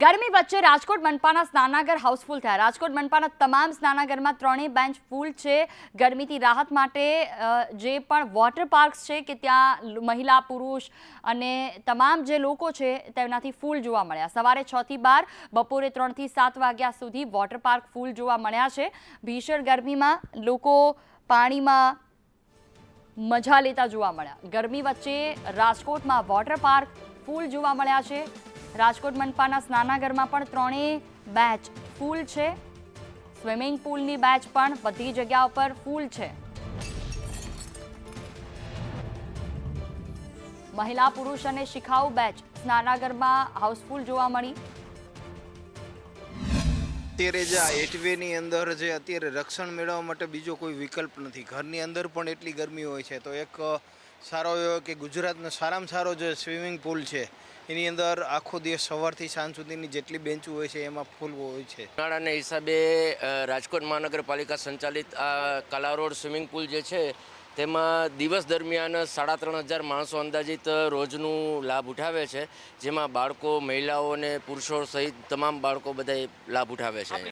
ગરમી વચ્ચે રાજકોટ મનપાના સ્નાનાગર હાઉસફુલ થયા. રાજકોટ મનપાના તમામ સ્નાનાગરમાં ત્રણેય બેન્ચ ફૂલ છે. ગરમીથી રાહત માટે જે પણ વોટર પાર્ક્સ છે કે ત્યાં મહિલા, પુરુષ અને તમામ જે લોકો છે તેનાથી ફૂલ જોવા મળ્યા. સવારે છથી બાર, બપોરે ત્રણથી સાત વાગ્યા સુધી વોટર પાર્ક ફૂલ જોવા મળ્યા છે. ભીષણ ગરમીમાં લોકો પાણીમાં મજા લેતા જોવા મળ્યા. ગરમી વચ્ચે રાજકોટમાં વોટર પાર્ક ફૂલ જોવા મળ્યા છે. રાજકોટ મનપાના સ્નાનાગરમાં પણ ત્રણેય બેચ ફૂલ છે. સ્વિમિંગ પુલની બેચ પણ બધી જગ્યા ઉપર ફૂલ છે. મહિલા પુરુષ અને શિખાઉ બેચ સ્નાનાગરમાં હાઉસફુલ જોવા મળી. અત્યારે જે આ એટવેની અંદર જે અત્યારે રક્ષણ મેળવવા માટે બીજો કોઈ વિકલ્પ નથી. ઘરની અંદર પણ એટલી ગરમી હોય છે. તો એક સારો એવો કે ગુજરાતનો સારામાં સારો જે સ્વિમિંગ પુલ છે, એની અંદર આખો દિવસ સવારથી સાંજ સુધીની જેટલી બેન્ચો હોય છે, એમાં ફૂલ હોય છે. ઉનાળાના હિસાબે રાજકોટ મહાનગરપાલિકા સંચાલિત આ કલા રોડ સ્વિમિંગ પુલ જે છે તેમાં દિવસ દરમિયાન સાડા ત્રણ હજાર માણસો અંદાજિત રોજનું લાભ ઉઠાવે છે, જેમાં બાળકો, મહિલાઓ અને પુરુષો સહિત તમામ બાળકો બધા લાભ ઉઠાવે છે.